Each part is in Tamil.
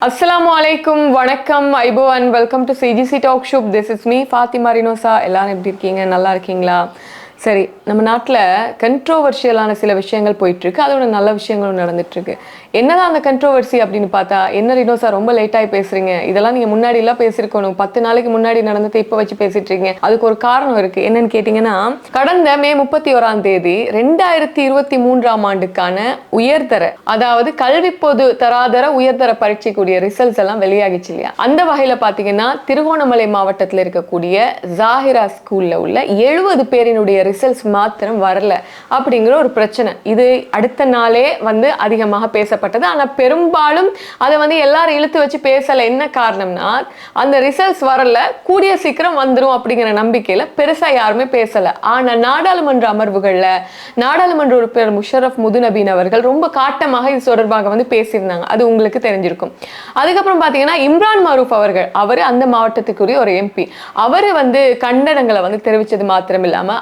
அஸ்ஸலாமு அலைக்கும் வணக்கம் ஐபோ and welcome to CGC talk shop this is me Fathima Rinosa எல்லாரும் எப்படி இருக்கீங்க? நல்லா இருக்கீங்களா? சரி நம்ம நாட்டில் கண்ட்ரோவர்ஷியலான சில விஷயங்கள் போயிட்டுருக்கு. அதோட நல்ல விஷயங்களும் நடந்துட்டுருக்கு. என்னதான் அந்த கண்ட்ரோவர்சி அப்படின்னு பார்த்தா என்ன ரினோசா ரொம்ப லேட்டாகி பேசுகிறீங்க இதெல்லாம் நீங்கள் முன்னாடிலாம் பேசியிருக்கணும். பத்து நாளைக்கு முன்னாடி நடந்ததை இப்போ வச்சு பேசிட்டு இருக்கீங்க அதுக்கு ஒரு காரணம் இருக்குது என்னன்னு கேட்டிங்கன்னா கடந்த மே முப்பத்தி ஓராம் தேதி ரெண்டாயிரத்தி இருபத்தி மூன்றாம் ஆண்டுக்கான உயர்தர அதாவது கல்வி பொது தராதர உயர்தர பரீட்சைக்குரிய ரிசல்ட்ஸ் எல்லாம் வெளியாகிச்சு இல்லையா? அந்த வகையில் பார்த்தீங்கன்னா திருகோணமலை மாவட்டத்தில் இருக்கக்கூடிய ஜாஹிரா ஸ்கூலில் உள்ள எழுபது பேரினுடைய ரிசல்ட்ஸ் மாத்திரம் வரல அப்படிங்கிற ஒரு பிரச்சனை. இது அடுத்த நாளே வந்து அதிகமாக பேசப்பட்டது. ஆனா பெரும்பாலும் அதை வந்து எல்லாரும் இழுத்து வச்சு பேசல. என்ன காரணம்னா அந்த ரிசல்ட்ஸ் வரல. கூடிய சீக்கிரம் வந்துரும் அப்படிங்கிற நம்பிக்கையில பெருசா யாருமே பேசல. ஆனா நாடாளுமன்ற அமர்வுகள்ல நாடாளுமன்ற உறுப்பினர் முஷரப் முதுநபீன் அவர்கள் ரொம்ப காட்டமாக இது தொடர்பாக வந்து பேசியிருந்தாங்க. அது உங்களுக்கு தெரிஞ்சிருக்கும். அதுக்கப்புறம் பாத்தீங்கன்னா இம்ரான் மாரூஃப் அவர்கள் அவர் அந்த மாவட்டத்துக்குரிய ஒரு எம்பி. அவர் வந்து கண்டனங்களை வந்து தெரிவிச்சது மாத்திரம்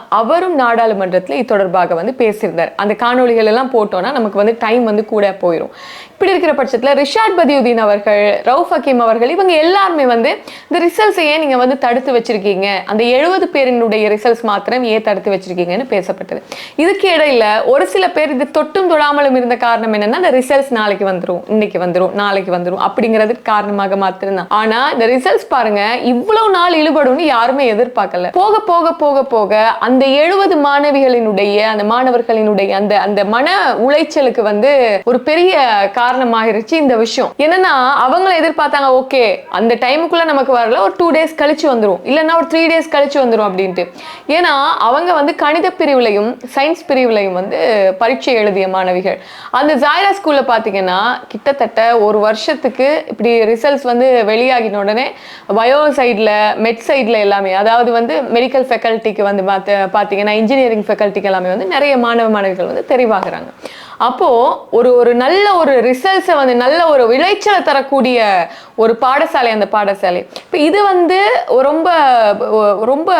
அவர் அவரும் நாடாளுமன்றத்தில் இது தொடர்பாக வந்து பேசியிருந்தார். அந்த காணொலிகள் எல்லாம் போட்டோன்னா நமக்கு வந்து டைம் வந்து கூட போயிடும் இப்படி இருக்கிற பட்சத்தில் ரிஷாட் பதியுதீன் அவர்கள் ரவுஃப் ஹக்கீம் அவர்கள் இவங்க எல்லாருமே வந்து இந்த ரிசல்ட்ஸை ஏன் நீங்கள் வந்து தடுத்து வச்சிருக்கீங்க. அந்த எழுபது பேரினுடைய ரிசல்ட்ஸ் மாத்திரம் ஏன் தடுத்து வச்சிருக்கீங்கன்னு பேசப்பட்டது. இதுக்கு இடையில ஒரு சில பேர் இது தொட்டும் தொடாமலும் இருந்த காரணம் என்னன்னா அந்த ரிசல்ட்ஸ் நாளைக்கு வந்துடும் இன்னைக்கு வந்துடும் நாளைக்கு வந்துடும் அப்படிங்கிறது காரணமாக மாத்திருந்தான் ஆனா இந்த ரிசல்ட்ஸ் பாருங்க இவ்வளவு நாள் இழுபடும்னு யாருமே எதிர்பார்க்கல. போக போக போக போக அந்த எழுபது மாணவிகளினுடைய அந்த மாணவர்களினுடைய அந்த அந்த மன உளைச்சலுக்கு வந்து ஒரு பெரிய காரணமாயிருச்சு இந்த விஷயம். என்னன்னா அவங்கள எதிர்பார்த்தாங்க ஓகே அந்த டைமுக்குள்ள நமக்கு வரல ஒரு டூ டேஸ் கழிச்சு வந்துரும். இல்லைன்னா ஒரு த்ரீ டேஸ் கழிச்சு வந்துரும் அப்படின்ட்டு. ஏன்னா அவங்க வந்து கணித பிரிவுலையும் சயின்ஸ் பிரிவுலையும் வந்து பரீட்சை எழுதிய மாணவிகள். அந்த ஜாயிரா ஸ்கூல்ல பார்த்தீங்கன்னா கிட்டத்தட்ட ஒரு வருஷத்துக்கு இப்படி ரிசல்ட்ஸ் வந்து வெளியாகின உடனே பயோ சைடில் மெட் சைடில் எல்லாமே அதாவது வந்து மெடிக்கல் ஃபெக்கல்ட்டிக்கு வந்து பார்த்து பார்த்தீங்கன்னா இன்ஜினியரிங் ஃபெக்கல்ட்டிக்கு எல்லாமே வந்து நிறைய மாணவ மாணவிகள் வந்து தெரிவாகிறாங்க. அப்போ ஒரு ஒரு நல்ல ஒரு ரிசல்ட்ஸை வந்து நல்ல ஒரு விளைச்சலை தரக்கூடிய ஒரு பாடசாலை அந்த பாடசாலை. இப்போ இது வந்து ரொம்ப ரொம்ப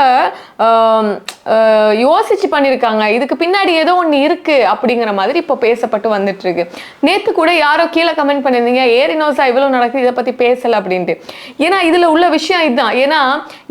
யோசிச்சு பண்ணியிருக்காங்க இதுக்கு பின்னாடி ஏதோ ஒன்று இருக்கு அப்படிங்கிற மாதிரி இப்போ பேசப்பட்டு வந்துட்டு இருக்கு நேத்து கூட யாரோ கீழே கமெண்ட் பண்ணியிருந்தீங்க ஏரினோசா இவ்வளோ நடக்குது இதை பத்தி பேசல அப்படின்ட்டு. ஏன்னா இதுல உள்ள விஷயம் இதுதான். ஏன்னா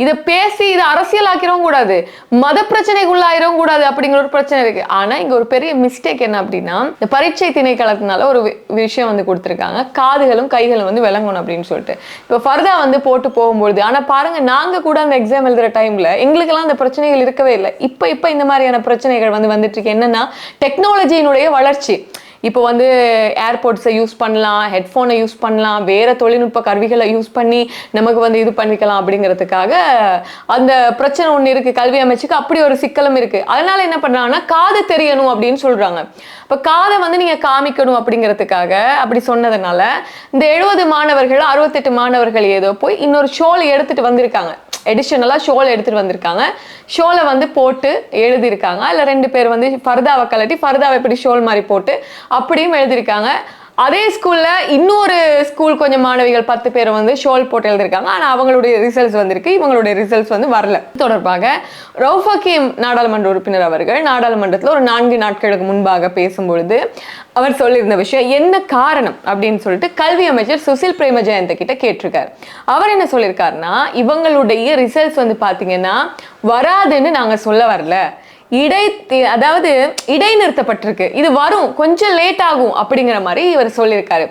இதை பேசி இதை அரசியலாக்கிறவும் கூடாது. மத பிரச்சனைக்குள்ளாயிரவும் கூடாது அப்படிங்கிற ஒரு பிரச்சனை இருக்கு. ஆனா இங்க ஒரு பெரிய மிஸ்டேக் என்ன அப்படின்னா இந்த பரீட்சை திணைக்களத்தினால ஒரு வி- விஷயம் வந்து கொடுத்துருக்காங்க. காதுகளும் கைகளும் வந்து விளங்கணும் அப்படின்னு சொல்லிட்டு. இப்போ ஃபர்தா வந்து போட்டு போகும்பொழுது ஆனால் பாருங்க நாங்கள் கூட அந்த எக்ஸாம் எழுதுகிற டைம்ல எங்களுக்கெல்லாம் அந்த பிரச்சனைகள் இருக்கவே இல்லை. இப்போ இப்போ இந்த மாதிரியான பிரச்சனைகள் வந்து வந்துட்டு இருக்கு. என்னன்னா டெக்னாலஜியினுடைய வளர்ச்சி. இப்போ வந்து ஏர்போர்ட்ஸை யூஸ் பண்ணலாம் ஹெட்ஃபோனை யூஸ் பண்ணலாம் வேறு தொழில்நுட்ப கருவிகளை யூஸ் பண்ணி நமக்கு வந்து இது பண்ணிக்கலாம் அப்படிங்கிறதுக்காக அந்த பிரச்சனை ஒன்று இருக்குது கல்வி அமைச்சுக்கு அப்படி ஒரு சிக்கலும் இருக்குது அதனால் என்ன பண்ணுறாங்கன்னா காது தெரியணும் அப்படின்னு சொல்கிறாங்க இப்போ காதை வந்து நீங்கள் காமிக்கணும் அப்படிங்கிறதுக்காக அப்படி சொன்னதுனால இந்த எழுபது மாணவர்கள் அறுபத்தெட்டு மாணவர்கள் ஏதோ போய் இன்னொரு ஷோல் எடுத்துகிட்டு வந்திருக்காங்க. எடிஷனலாக ஷோல் எடுத்துகிட்டு வந்திருக்காங்க. ஷோலை வந்து போட்டு எழுதியிருக்காங்க. அதில் ரெண்டு பேர் வந்து ஃபர்தாவை கலட்டி ஃபர்தாவை இப்படி ஷோல் மாதிரி போட்டு அப்படியும் எழுதியிருக்காங்க. அதே ஸ்கூலில் இன்னொரு ஸ்கூல் கொஞ்சம் மாணவிகள் பத்து பேர் வந்து ஷோல் போட்டு எழுதியிருக்காங்க. ஆனால் அவங்களுடைய ரிசல்ட்ஸ் வந்திருக்கு. இவங்களுடைய ரிசல்ட்ஸ் வந்து வரல. தொடர்பாக ரவுஃப் நாடாளுமன்ற உறுப்பினர் அவர்கள் நாடாளுமன்றத்தில் ஒரு நான்கு நாட்களுக்கு முன்பாக பேசும்பொழுது அவர் சொல்லியிருந்த விஷயம் என்ன காரணம் அப்படின்னு சொல்லிட்டு கல்வி அமைச்சர் சுசில் பிரேம ஜெயந்த கிட்ட கேட்டிருக்காரு. அவர் என்ன சொல்லியிருக்காருன்னா இவங்களுடைய ரிசல்ட்ஸ் வந்து பார்த்தீங்கன்னா வராதுன்னு நாங்கள் சொல்ல வரல. இடை அதாவது இடைநிறுத்தப்பட்டிருக்கு. இது வரும் கொஞ்சம் லேட் ஆகும் அப்படிங்கிற மாதிரி இவர் சொல்லியிருக்காரு.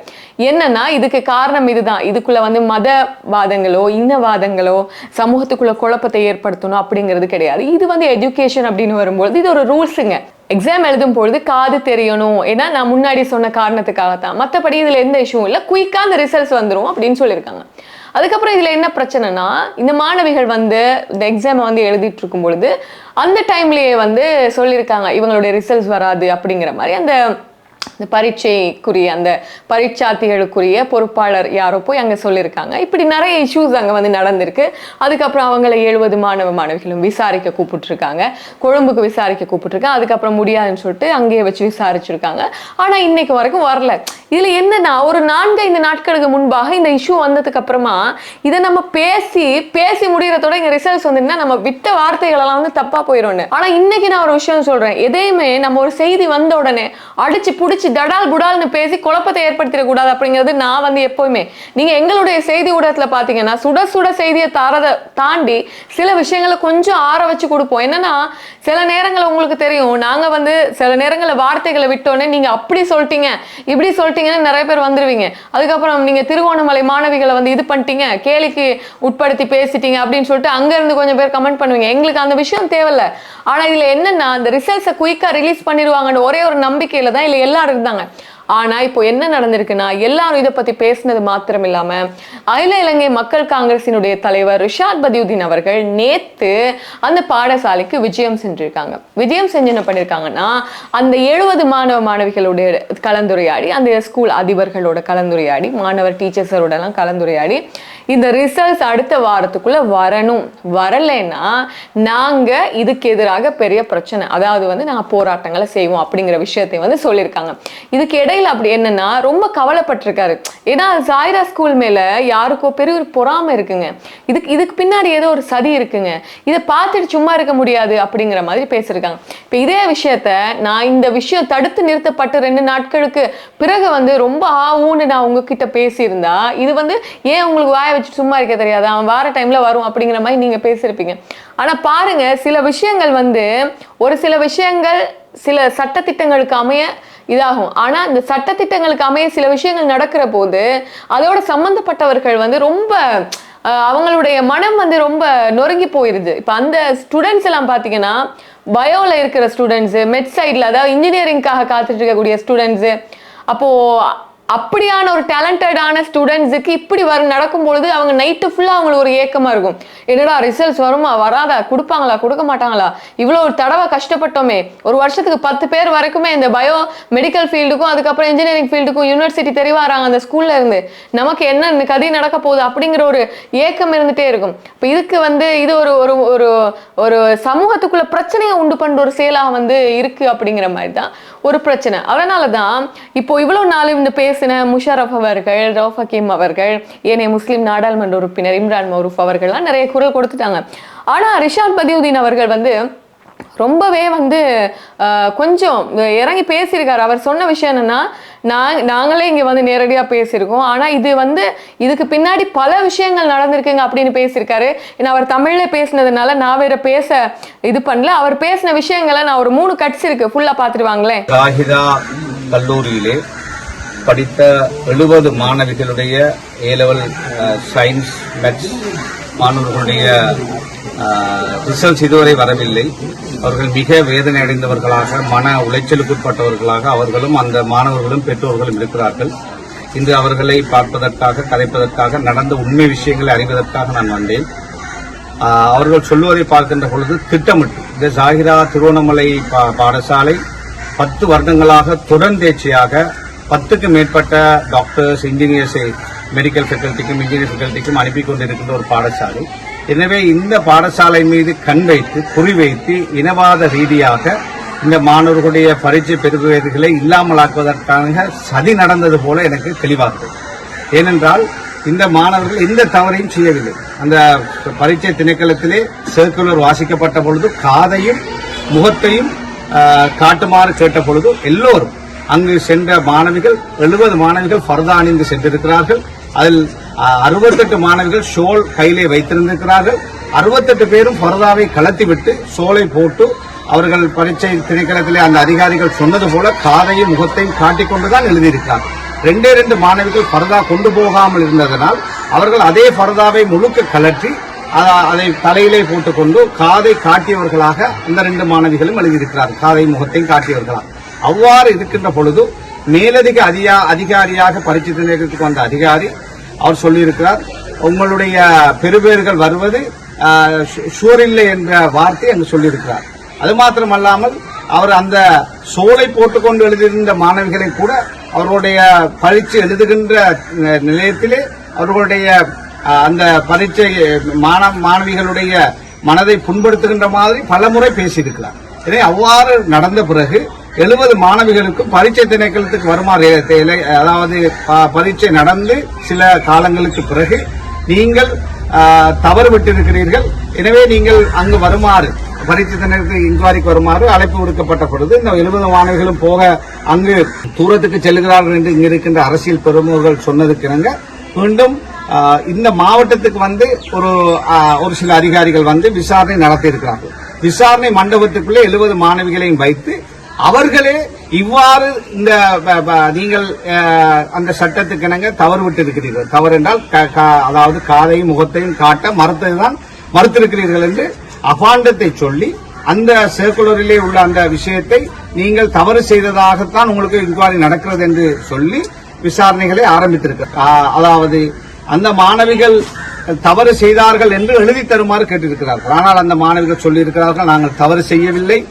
என்னன்னா இதுக்கு காரணம் இதுதான். இதுக்குள்ள வந்து மதவாதங்களோ இனவாதங்களோ சமூகத்துக்குள்ள குழப்பத்தை ஏற்படுத்தணும் அப்படிங்கிறது கிடையாது. இது வந்து எஜுகேஷன் அப்படின்னு வரும்பொழுது இது ஒரு ரூல்ஸுங்க எக்ஸாம் எழுதும் பொழுது காது தெரியணும். ஏன்னா நான் முன்னாடி சொன்ன காரணத்துக்காக தான் மற்றபடி இதுல எந்த இஷ்யூவும் இல்லை. குயிக்காக அந்த ரிசல்ட்ஸ் வந்துரும் அப்படின்னு சொல்லியிருக்காங்க. அதுக்கப்புறம் இதில் என்ன பிரச்சனைனா இந்த மாணவிகள் வந்து இந்த எக்ஸாமை வந்து எழுதிட்டு இருக்கும் பொழுது அந்த டைம்லேயே வந்து சொல்லியிருக்காங்க இவங்களுடைய ரிசல்ட்ஸ் வராது அப்படிங்கிற மாதிரி அந்த இந்த பரீட்சைக்குரிய அந்த பரீட்சார்த்திகளுக்குரிய பொறுப்பாளர் யாரோ போய் அங்கே சொல்லியிருக்காங்க. இப்படி நிறைய இஷ்யூஸ் அங்கே வந்து நடந்திருக்கு. அதுக்கப்புறம் அவங்கள எழுபது மாணவ மாணவிகளும் விசாரிக்க கூப்பிட்டுருக்காங்க. கொழும்புக்கு விசாரிக்க கூப்பிட்டுருக்காங்க. அதுக்கப்புறம் முடியாதுன்னு சொல்லிட்டு அங்கேயே வச்சு விசாரிச்சிருக்காங்க. ஆனால் இன்னைக்கு வரைக்கும் வரல. இதில் என்னன்னா ஒரு நான்கு ஐந்து நாட்களுக்கு முன்பாக இந்த இஷ்யூ வந்ததுக்கு அப்புறமா இதை நம்ம பேசி பேசி முடிகிறதோட இங்கே ரிசல்ட்ஸ் வந்துன்னா நம்ம விட்ட வார்த்தைகளெல்லாம் வந்து தப்பாக போயிடும்னு. ஆனால் இன்னைக்கு நான் ஒரு விஷயம் சொல்கிறேன் எதையுமே நம்ம ஒரு செய்தி வந்த உடனே அடிச்சு பிடிச்சி தடால் புடால்னு பேசி குழப்பத்தை ஏற்படுத்திடக்கூடாது அப்படிங்கிறது நான் வந்து எப்பவுமே நீங்க எங்களுடைய செய்தி ஊடகத்துல பாத்தீங்கன்னா சுட சுட செய்தியை தரதை தாண்டி சில விஷயங்களை கொஞ்சம் ஆற வச்சு கொடுப்போம். என்னன்னா சில நேரங்களில் உங்களுக்கு தெரியும் நாங்க வந்து சில நேரங்களில் வார்த்தைகளை விட்டோன்னே நீங்க அப்படி சொல்லிட்டீங்க இப்படி சொல்லிட்டீங்கன்னு நிறைய பேர் வந்துருவீங்க. அதுக்கப்புறம் நீங்க திருவோணமலை மாணவிகளை வந்து இது பண்ணிட்டீங்க கேலிக்கு உட்படுத்தி பேசிட்டீங்க அப்படின்னு சொல்லிட்டு அங்க இருந்து கொஞ்சம் பேர் கமெண்ட் பண்ணுவீங்க. எங்களுக்கு அந்த விஷயம் தேவையில்ல. ஆனா இதுல என்னன்னா அந்த ரிசல்ட்ஸை குயிக்கா ரிலீஸ் பண்ணிடுவாங்கன்னு ஒரே ஒரு நம்பிக்கையில தான் இல்ல எல்லாரும் இருந்தாங்க ஆனா இப்போ என்ன நடந்திருக்குன்னா எல்லாரும் இதை பத்தி பேசினது மாத்திரம் இல்லாமல் அகில இலங்கை மக்கள் காங்கிரசினுடைய தலைவர் ரிஷாத் பதியுதீன் அவர்கள் நேத்து அந்த பாடசாலைக்கு விஜயம் சென்றிருக்காங்க. விஜயம் செஞ்சு என்ன பண்ணிருக்காங்கன்னா அந்த எழுபது மாணவ மாணவிகளுடைய கலந்துரையாடி அந்த ஸ்கூல் அதிபர்களோட கலந்துரையாடி மாணவர் டீச்சர்ஸோடலாம் கலந்துரையாடி இந்த ரிசல்ட்ஸ் அடுத்த வாரத்துக்குள்ள வரணும். வரலைன்னா நாங்க இதுக்கு எதிராக பெரிய பிரச்சனை. அதாவது வந்து நாங்கள் போராட்டங்களை செய்வோம் அப்படிங்கிற விஷயத்தை வந்து சொல்லியிருக்காங்க. இதுக்கு இடையில அப்படி என்னன்னா ரொம்ப கவலைப்பட்டிருக்காரு. ஏன்னா சாய்ரா ஸ்கூல் மேல யாருக்கோ பெரிய ஒரு பொறாமை இருக்குங்க. இதுக்கு இதுக்கு பின்னாடி ஏதோ ஒரு சதி இருக்குங்க. இதை பார்த்துட்டு சும்மா இருக்க முடியாது அப்படிங்கிற மாதிரி பேசியிருக்காங்க. இப்போ இதே விஷயத்த நான் இந்த விஷயம் தடுத்து நிறுத்தப்பட்டு ரெண்டு நாட்களுக்கு பிறகு வந்து ரொம்ப ஆவுன்னு நான் உங்ககிட்ட பேசியிருந்தா இது வந்து ஏன் உங்களுக்கு வாய வச்சு சும்மா இருக்க தெரியாது? அவன் வார டைம்ல வரும் அப்படிங்கிற மாதிரி நீங்க பேசியிருப்பீங்க. ஆனா பாருங்க சில விஷயங்கள் வந்து ஒரு சில விஷயங்கள் சில சட்டத்திட்டங்களுக்கு அமைய இதாகும். ஆனால் இந்த சட்டத்திட்டங்களுக்கு அமைய சில விஷயங்கள் நடக்கிற போது அதோட சம்பந்தப்பட்டவர்கள் வந்து ரொம்ப அவங்களுடைய மனம் வந்து ரொம்ப நொறுங்கி போயிருது. இப்போ அந்த ஸ்டூடெண்ட்ஸ் எல்லாம் பார்த்தீங்கன்னா பயோல இருக்கிற ஸ்டூடெண்ட்ஸு மெட் சைடில் அதாவது இன்ஜினியரிங்காக காத்துட்டு இருக்கக்கூடிய ஸ்டூடெண்ட்ஸு அப்போது அப்படியான ஒரு டேலண்டடான ஸ்டூடெண்ட்ஸுக்கு இப்படி வர நடக்கும் பொழுது அவங்க நைட்டு ஃபுல்லாக அவங்களுக்கு ஒரு ஏக்கமா இருக்கும். என்னடா ரிசல்ட்ஸ் வருமா வராதா கொடுப்பாங்களா கொடுக்க மாட்டாங்களா? இவ்வளோ ஒரு தடவை கஷ்டப்பட்டோமே. ஒரு வருஷத்துக்கு பத்து பேர் வரைக்குமே இந்த பயோ மெடிக்கல் ஃபீல்டுக்கும் அதுக்கப்புறம் இன்ஜினியரிங் ஃபீல்டுக்கும் யூனிவர்சிட்டி தெரிவாராங்க அந்த ஸ்கூல்ல இருந்து. நமக்கு என்ன இந்த கதை நடக்க போகுது அப்படிங்கிற ஒரு ஏக்கம் இருந்துகிட்டே இருக்கும். இப்போ இதுக்கு வந்து இது ஒரு ஒரு ஒரு ஒரு சமூகத்துக்குள்ள பிரச்சனையை உண்டு பண்ணுற ஒரு செயலாக வந்து இருக்கு அப்படிங்கிற மாதிரி தான் ஒரு பிரச்சனை. அதனால தான் இப்போ இவ்வளவு நாள் இந்த பேர் பேசின முஷரப் அவர்கள் ரவுஃப் ஹக்கீம் அவர்கள் ஏனைய முஸ்லிம் நாடாளுமன்ற உறுப்பினர் இம்ரான் மௌரூஃப் அவர்கள்லாம் நிறைய குரல் கொடுத்துட்டாங்க. ஆனா ரிஷாத் பதியுதீன் அவர்கள் வந்து ரொம்பவே வந்து கொஞ்சம் இறங்கி பேசியிருக்காரு. அவர் சொன்ன விஷயம் என்னன்னா நான் நாங்களே இங்க வந்து நேரடியா பேசியிருக்கோம். ஆனா இது வந்து இதுக்கு பின்னாடி பல விஷயங்கள் நடந்திருக்குங்க அப்படின்னு பேசியிருக்காரு. ஏன்னா அவர் தமிழ்ல பேசினதுனால நான் வேற பேச இது பண்ணல. அவர் பேசின விஷயங்களை நான் ஒரு மூணு கட்ஸ் இருக்கு. ஃபுல்லா பார்த்துட்டு கல்லூரியிலே படித்த எழுபது மாணவிகளுடைய ஏலெவல் சயின்ஸ் மேத்ஸ் மாணவர்களுடைய uh, ரிசல்ட்ஸ் இதுவரை வரவில்லை. அவர்கள் மிக வேதனை அடைந்தவர்களாக மன உளைச்சலுக்குட்பட்டவர்களாக அவர்களும் அந்த மாணவர்களும் பெற்றோர்களும் இருக்கிறார்கள். இன்று அவர்களை பார்ப்பதற்காக கதைப்பதற்காக நடந்த உண்மை விஷயங்களை அறிவதற்காக நான் வந்தேன். Uh, அவர்கள் சொல்லுவதை பார்க்கின்ற பொழுது திட்டமிட்டு இந்த ஜாகிரா திருவண்ணாமலை பா- பாடசாலை பத்து வருடங்களாக தொடர்ந்தேர்ச்சியாக பத்துக்கு மேற்பட்ட டாக்டர்ஸ் இன்ஜினியர்ஸை மெடிக்கல் ஃபெக்கல்ட்டிக்கும் இன்ஜினியர் ஃபெக்கல்ட்டிக்கும் அனுப்பி கொண்டிருக்கின்ற ஒரு பாடசாலை. எனவே இந்த பாடசாலை மீது கண் வைத்து குறிவைத்து இனவாத ரீதியாக இந்த மாணவர்களுடைய பரீட்சை பெறுபவர்களை இல்லாமலாக்குவதற்கான சதி நடந்தது போல எனக்கு தெளிவாகுது ஏனென்றால் இந்த மாணவர்கள் எந்த தவறையும் செய்யவில்லை. அந்த பரீட்சை திணைக்களத்திலே சர்க்குலர் வாசிக்கப்பட்ட பொழுது காதையும் முகத்தையும் காட்டுமாறு கேட்ட பொழுது எல்லோரும் அங்கு சென்ற மாணவிகள் எழுபது மாணவிகள் ஃபர்தா அணிந்து சென்றிருக்கிறார்கள். அதில் அறுபத்தெட்டு மாணவிகள் ஷோல் கையிலே வைத்திருந்திருக்கிறார்கள். அறுபத்தெட்டு பேரும் ஃபர்தாவை கலத்திவிட்டு சோலை போட்டு அவர்கள் பரீட்சை திணைக்களத்திலே அந்த அதிகாரிகள் சொன்னது போல காதையும் முகத்தையும் காட்டிக்கொண்டுதான் எழுதியிருக்கிறார்கள். ரெண்டே ரெண்டு மாணவிகள் ஃபர்தா கொண்டு போகாமல் இருந்ததனால் அவர்கள் அதே ஃபர்தாவை முழுக்க கலற்றி அதை தலையிலே போட்டுக்கொண்டு காதை காட்டியவர்களாக அந்த ரெண்டு மாணவிகளும் எழுதியிருக்கிறார்கள். காதை முகத்தையும் காட்டியவர்களாக. அவ்வாறு இருக்கின்ற பொழுது மேலதிக அதிகா அதிகாரியாக பரீட்சை நிலையத்துக்கு வந்த அதிகாரி அவர் சொல்லியிருக்கிறார் உங்களுடைய பெறுபேறுகள் வருவது ஷூர் இல்லை என்ற வார்த்தை அங்கு சொல்லியிருக்கிறார். அது மாத்திரமல்லாமல் அவர் அந்த சோலை போட்டுக்கொண்டு எழுதியிருந்த மாணவிகளை கூட அவர்களுடைய பரீட்சை எழுதுகின்ற நிலையத்திலே அவர்களுடைய அந்த பரீட்சை மாணவ மாணவிகளுடைய மனதை புண்படுத்துகின்ற மாதிரி பலமுறை பேசியிருக்கிறார். எனவே அவ்வாறு நடந்த பிறகு எழுபது மாணவிகளுக்கும் பரீட்சை திணைக்களத்துக்கு வருமாறு அதாவது ப- பரீட்சை நடந்து சில காலங்களுக்கு பிறகு நீங்கள் தவறு விட்டிருக்கிறீர்கள். எனவே நீங்கள் அங்கு வருமாறு பரீட்சை தினத்துக்கு இன்குவாரிக்கு வருமாறு அழைப்பு விடுக்கப்பட்ட பொழுது இந்த எழுபது மாணவிகளும் போக அங்கு தூரத்துக்கு செல்கிறார்கள் என்று இங்கு இருக்கின்ற அரசியல் பெருமர்கள் சொன்னதுக்கிணங்க. மீண்டும் இந்த மாவட்டத்துக்கு வந்து ஒரு ஒரு சில அதிகாரிகள் வந்து விசாரணை நடத்தியிருக்கிறார்கள். விசாரணை மண்டபத்துக்குள்ளே எழுபது மாணவிகளையும் வைத்து அவர்களே இவ்வாறு இந்த ப- நீங்கள் அந்த சட்டத்துக்கு இணங்க தவறு விட்டு இருக்கிறீர்கள் தவறு என்றால் க- அதாவது காதையும் முகத்தையும் காட்ட மறுத்ததுதான் மறுத்திருக்கிறீர்கள் என்று அபாண்டத்தை சொல்லி அந்த சர்க்குலரிலே உள்ள அந்த விஷயத்தை நீங்கள் தவறு செய்ததாகத்தான் உங்களுக்கு இன்குவாரி நடக்கிறது என்று சொல்லி விசாரணைகளை ஆரம்பித்திருக்க அதாவது அந்த மாணவிகள் தவறு செய்தார்கள் என்று எழுதி தருமாறு கேட்டிருக்கிறார்கள். ஆனால் அந்த மாணவிகள் சொல்லியிருக்கிறார்கள் நாங்கள் தவறு செய்யவில்லை.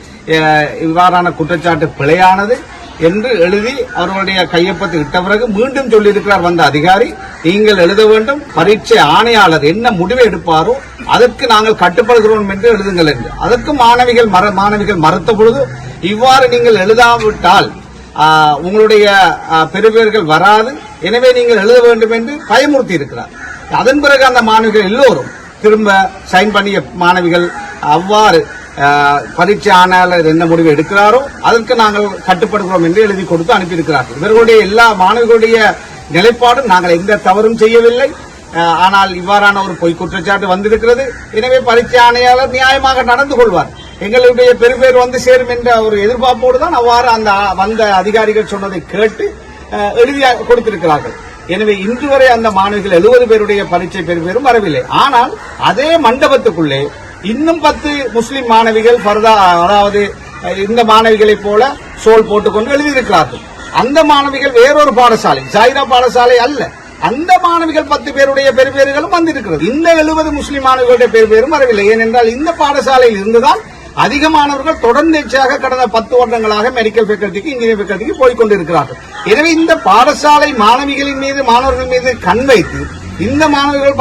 இவ்வாறான குற்றச்சாட்டு பிழையானது என்று எழுதி அவர்களுடைய கையொப்பத்தை இட்ட பிறகு மீண்டும் சொல்லியிருக்கிறார் வந்த அதிகாரி. நீங்கள் எழுத வேண்டும் பரீட்சை ஆணையாளர் என்ன முடிவை எடுப்பாரோ அதற்கு நாங்கள் கட்டுப்படுகிறோம் என்று எழுதுங்கள் என்று. அதற்கு மாணவிகள் மற- மாணவிகள் மறுத்த பொழுது இவ்வாறு நீங்கள் எழுதாவிட்டால் உங்களுடைய பெருவேர்கள் வராது. எனவே நீங்கள் எழுத வேண்டும் என்று பயமுறுத்தி இருக்கிறார். அதன் பிறகு அந்த மாணவிகள் எல்லோரும் திரும்ப சைன் பண்ணிய மாணவிகள் அவ்வாறு ஆஹ், ஆணையாளர் என்ன முடிவு எடுக்கிறாரோ அதற்கு நாங்கள் கட்டுப்படுகிறோம் என்று எழுதி கொடுத்து அனுப்பியிருக்கிறார்கள். இவர்களுடைய எல்லா மாணவிகளுடைய நிலைப்பாடும் நாங்கள் எந்த தவறும் செய்யவில்லை. ஆனால் இவ்வாறான ஒரு பொய் குற்றச்சாட்டு வந்திருக்கிறது. எனவே பரீட்சை ஆணையாளர் நியாயமாக நடந்து கொள்வார். எங்களுடைய பெருபேர் வந்து சேரும் என்ற ஒரு எதிர்பார்ப்போடு தான் அவ்வாறு அந்த வந்த அதிகாரிகள் சொன்னதை கேட்டு எழுதியாக எழுதி கொடுத்திருக்கிறார்கள். எனவே இன்று வரை அந்த மாணவிகள் எழுபது பேருடைய பரீட்சை பெறுபேரும் வரவில்லை. ஆனால் அதே மண்டபத்துக்குள்ளே இன்னும் பத்து முஸ்லிம் மாணவிகள் ஃபர்தா அதாவது இந்த மாணவிகளைப் போல சோல் போட்டுக்கொண்டு எழுதியிருக்கிறார்கள். அந்த மாணவிகள் வேறொரு பாடசாலை ஜாயிரா பாடசாலை அல்ல. அந்த மாணவிகள் பத்து பேருடைய பெருபேறுகளும் வந்திருக்கிறது. இந்த எழுபது முஸ்லிம் மாணவிகளுடைய பெருபேரும் வரவில்லை. ஏனென்றால் இந்த பாடசாலையில் இருந்துதான் அதிக மாணவர்கள் தொடர்ந்தேர்ச்சியாக கடந்த பத்து வருடங்களாக மெடிக்கல் ஃபேக்கல்ட்டிக்கு இன்ஜினியர் ஃபேக்கல்ட்டிக்கு போய்கொண்டிருக்கிறார்கள் எனவே இந்த பாடசாலை மாணவிகளின் மீது மாணவர்கள் மீது கண் வைத்து இந்த மாணவர்கள்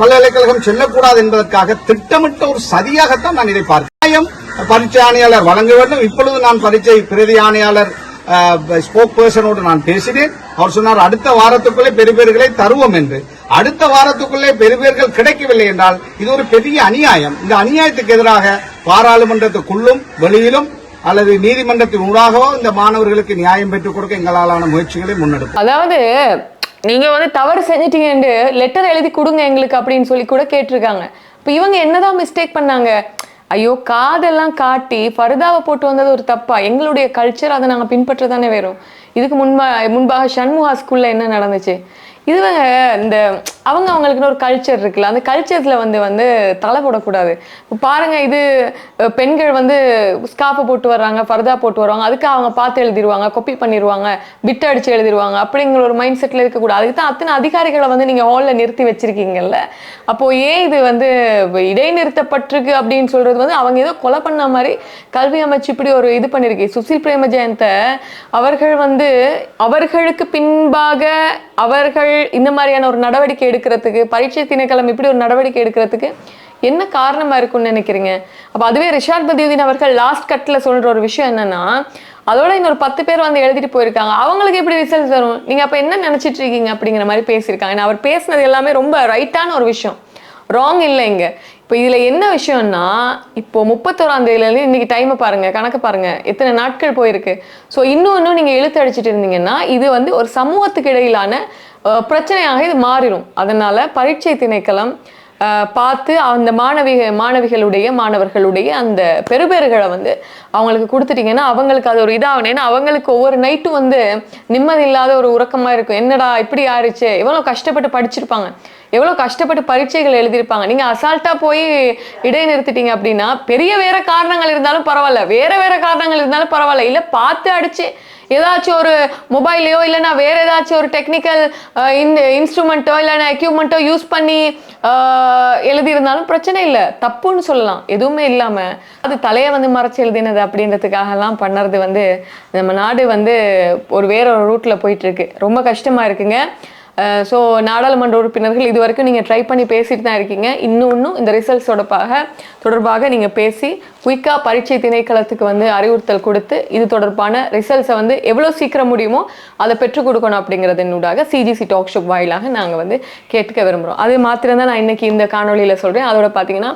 பல்கலைக்கழகம் செல்லக்கூடாது என்பதற்காக திட்டமிட்ட ஒரு சதியாகத்தான் நான் இதை பார்க்கிறேன். பரீட்சை ஆணையாளர் வழங்க வேண்டும். இப்பொழுது நான் பரீட்சை பிரதி ஆணையாளர் ஸ்போக் பர்சனோடு நான் பேசினேன். அவர் சொன்னார் அடுத்த வாரத்துக்குள்ளே பெறுபேறுகளை தருவோம் என்று. அடுத்த வாரத்துக்குள்ளே பெறுபேறுகள் கிடைக்கவில்லை என்றால் இது ஒரு பெரிய அநியாயம். இந்த அநியாயத்துக்கு எதிராக பாராளுமன்றத்துக்குள்ளும் வெளியிலும் அல்லது நீதிமன்றத்தின் ஊடாகவோ இந்த மாணவர்களுக்கு நியாயம் பெற்றுக் கொடுக்க எங்களாலான முயற்சிகளை முன்னெடுப்போம். அதாவது நீங்க வந்து தவறு செஞ்சிட்டீங்கன்னு லெட்டர் எழுதி கொடுங்க எங்களுக்கு அப்படின்னு சொல்லி கூட கேட்டிருக்காங்க. இப்போ இவங்க என்னதான் மிஸ்டேக் பண்ணாங்க? ஐயோ காதெல்லாம் காட்டி ஃபர்தாவை போட்டு வந்தது ஒரு தப்பா? எங்களுடைய கல்ச்சர் அதை நாங்கள் பின்பற்ற தானே வரும் இதுக்கு முன்பா முன்பாக சண்முகா ஸ்கூல்ல என்ன நடந்துச்சு? இதுவங்க இந்த அவங்க அவங்களுக்குன்னு ஒரு கல்ச்சர் இருக்குல்ல அந்த கல்ச்சரில் வந்து வந்து தலை போடக்கூடாது. இப்போ பாருங்க இது பெண்கள் வந்து ஸ்காஃபை போட்டு வர்றாங்க ஃபர்தா போட்டு வருவாங்க அதுக்கு அவங்க பார்த்து எழுதிடுவாங்க கொப்பி பண்ணிடுவாங்க பிட் அடிச்சு எழுதிடுவாங்க அப்படிங்கிற ஒரு மைண்ட் செட்டில் இருக்கக்கூடாது. அதுக்கு தான் அத்தனை அதிகாரிகளை வந்து நீங்கள் ஹாலில் நிறுத்தி வச்சிருக்கீங்கல்ல. அப்போது ஏன் இது வந்து இடைநிறுத்தப்பட்டிருக்கு அப்படின்னு சொல்றது வந்து அவங்க ஏதோ கொலை பண்ண மாதிரி கல்வி அமைச்சு இப்படி ஒரு இது பண்ணிருக்கு. சுசில் பிரேம ஜெயந்தை அவர்கள் வந்து அவர்களுக்கு பின்பாக அவர்கள் இந்த மாதிரியான ஒரு நடவடிக்கை எடுக்கிறதுக்கு பரீட்சை திணைக்களம் இப்படி ஒரு நடவடிக்கை எடுக்கிறதுக்கு என்ன காரணமா இருக்கும்னு நினைக்கிறீங்க? அப்ப அதுவே ரிஷாத் பதியுதீன் அவர்கள் லாஸ்ட் கட்ல சொல்ற ஒரு விஷயம் என்னன்னா அதோட இன்னொரு பத்து பேர் வந்து எழுதிட்டு போயிருக்காங்க. அவங்களுக்கு எப்படி ரிசல்ட் வரும் நீங்க அப்ப என்ன நினைச்சிட்டு இருக்கீங்க அப்படிங்கிற மாதிரி பேசியிருக்காங்க. ஏன்னா அவர் பேசினது எல்லாமே ரொம்ப ரைட்டான ஒரு விஷயம். ராங் இல்லை இங்க. இப்போ இதுல என்ன விஷயம்னா இப்போ முப்பத்தோராம் தேதியிலேருந்து இன்னைக்கு டைமை பாருங்க கணக்கு பாருங்க. எத்தனை நாட்கள் போயிருக்கு? ஸோ இன்னும் இன்னும் நீங்க இழுத்து அடிச்சிட்டு இருந்தீங்கன்னா இது வந்து ஒரு சமூகத்துக்கு இடையிலான பிரச்சனையாக இது மாறிடும் அதனால பரீட்சை திணைக்களம் பார்த்து அந்த மாணவிக மாணவிகளுடைய மாணவர்களுடைய அந்த பெறுபேறுகளை வந்து அவங்களுக்கு கொடுத்துட்டீங்கன்னா அவங்களுக்கு அது ஒரு இதாகணும். ஏன்னா அவங்களுக்கு ஒவ்வொரு நைட்டும் வந்து நிம்மதி இல்லாத ஒரு உறக்கமாக இருக்கும். என்னடா இப்படி ஆயிடுச்சு எவ்வளோ கஷ்டப்பட்டு படிச்சிருப்பாங்க. எவ்வளோ கஷ்டப்பட்டு பரீட்சைகள் எழுதியிருப்பாங்க. நீங்கள் அசால்ட்டாக போய் இடைநிறுத்திட்டீங்க அப்படின்னா பெரிய வேறு காரணங்கள் இருந்தாலும் பரவாயில்ல. வேறு வேறு காரணங்கள் இருந்தாலும் பரவாயில்ல. இல்லை பார்த்து அடிச்சு ஏதாச்சும் ஒரு மொபைலையோ இல்லைனா வேற ஏதாச்சும் ஒரு டெக்னிக்கல் இன் இன்ஸ்ட்ருமெண்ட்டோ இல்லைன்னா எக்யூப்மெண்ட்டோ யூஸ் பண்ணி எழுதியிருந்தாலும் பிரச்சனை இல்லை. தப்புன்னு சொல்லலாம். எதுவுமே இல்லாமல் அது தலையை வந்து மறைச்சு எழுதினது அப்படின்றதுக்காகலாம் பண்ணுறது வந்து நம்ம நாடு வந்து ஒரு வேற ஒரு ரூட்டில் போயிட்டு இருக்கு. ரொம்ப கஷ்டமாக இருக்குங்க. ஸோ நாடாளுமன்ற உறுப்பினர்கள் இது வரைக்கும் நீங்கள் ட்ரை பண்ணி பேசிட்டு தான் இருக்கீங்க. இன்னும் இன்னும் இந்த ரிசல்ட்ஸோடப்பாக தொடர்பாக நீங்கள் பேசி குயிக்காக பரீட்சை திணைக்களத்துக்கு வந்து அறிவுறுத்தல் கொடுத்து இது தொடர்பான ரிசல்ட்ஸை வந்து எவ்வளோ சீக்கிரம் முடியுமோ அதை பெற்றுக் கொடுக்கணும் அப்படிங்கிறதனூடாக சிஜிசி டாக் ஷோப் வாயிலாக நாங்கள் வந்து கேட்க விரும்புகிறோம் அது மாத்திரம்தான் நான் இன்னைக்கு இந்த காணொலியில் சொல்கிறேன் அதோட பார்த்தீங்கன்னா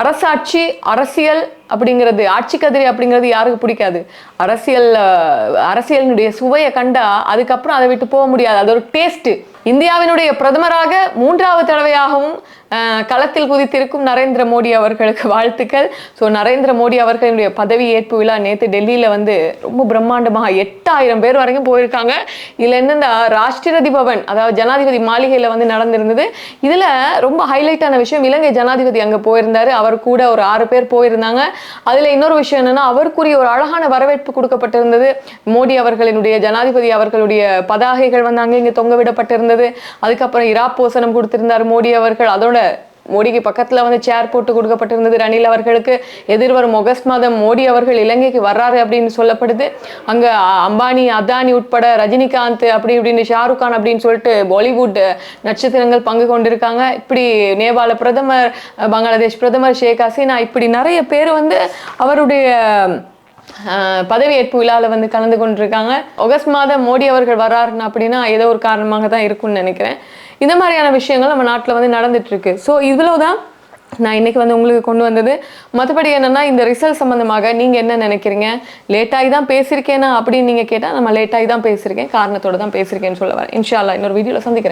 அரசாட்சி அரசியல் அப்படிங்கிறது ஆட்சி கதிரி அப்படிங்கிறது யாருக்கு பிடிக்காது? அரசியல் அரசியலினுடைய சுவையை கண்டா அதுக்கப்புறம் அதை விட்டு போக முடியாது. அது ஒரு டேஸ்ட் இந்தியாவினுடைய பிரதமராக மூன்றாவது தடவையாகவும் களத்தில் குதித்திருக்கும் நரேந்திர மோடி அவர்களுக்கு வாழ்த்துக்கள். ஸோ நரேந்திர மோடி அவர்களுடைய பதவி ஏற்பு விழா நேற்று டெல்லியில் வந்து ரொம்ப பிரம்மாண்டமாக எட்டாயிரம் பேர் வரைக்கும் போயிருக்காங்க. இதில் என்னென்ன ராஷ்டிரதி பவன் அதாவது ஜனாதிபதி மாளிகையில் வந்து நடந்திருந்தது. இதில் ரொம்ப ஹைலைட்டான விஷயம் இலங்கை ஜனாதிபதி அங்கே போயிருந்தாரு. அவர் கூட ஒரு ஆறு பேர் போயிருந்தாங்க. அதில் இன்னொரு விஷயம் என்னென்னா அவருக்குரிய ஒரு அழகான வரவேற்பு கொடுக்கப்பட்டிருந்தது. மோடி அவர்களினுடைய ஜனாதிபதி அவர்களுடைய பதாகைகள் வந்து அங்கே இங்கே தொங்க விடப்பட்டிருந்தது. அதுக்கப்புறம் இராப்போசனம் கொடுத்திருந்தார் மோடி அவர்கள். அதோட மோடிக்கு பக்கத்துல வந்து சேர் போட்டு கொடுக்கப்பட்டிருந்தது ரணில் அவர்களுக்கு. எதிர்வரும் ஆகஸ்ட் மாதம் மோடி அவர்கள் இலங்கைக்கு வர்றாரு அப்படின்னு சொல்லப்படுது. அங்க அம்பானி அதானி உட்பட ரஜினிகாந்த் அப்படி இப்படின்னு ஷாருக் கான் அப்படின்னு சொல்லிட்டு பாலிவுட் நட்சத்திரங்கள் பங்கு கொண்டிருக்காங்க. இப்படி நேபாள பிரதமர் பங்களாதேஷ் பிரதமர் ஷேக் ஹசீனா இப்படி நிறைய பேர் வந்து அவருடைய ஆஹ் பதவியேற்பு விழாவில் வந்து கலந்து கொண்டிருக்காங்க. ஆகஸ்ட் மாதம் மோடி அவர்கள் வர்றாருன்னு அப்படின்னா ஏதோ ஒரு காரணமாக தான் இருக்கும்னு நினைக்கிறேன். இந்த மாதிரியான விஷயங்கள் நம்ம நாட்டில் வந்து நடந்துட்டுருக்கு. ஸோ இவ்வளோ தான் நான் இன்னைக்கு வந்து உங்களுக்கு கொண்டு வந்தது. மற்றபடி என்னன்னா இந்த ரிசல்ட் சம்மந்தமாக நீங்க என்ன நினைக்கிறீங்க? லேட்டாகி தான் பேசியிருக்கேனா அப்படின்னு நீங்க கேட்டால் நம்ம லேட்டாகி தான் பேசியிருக்கேன். காரணத்தோட தான் பேசியிருக்கேன்னு சொல்ல வரேன். இன்ஷால்லா இன்னொரு வீடியோவில் சந்திக்கிறேன்.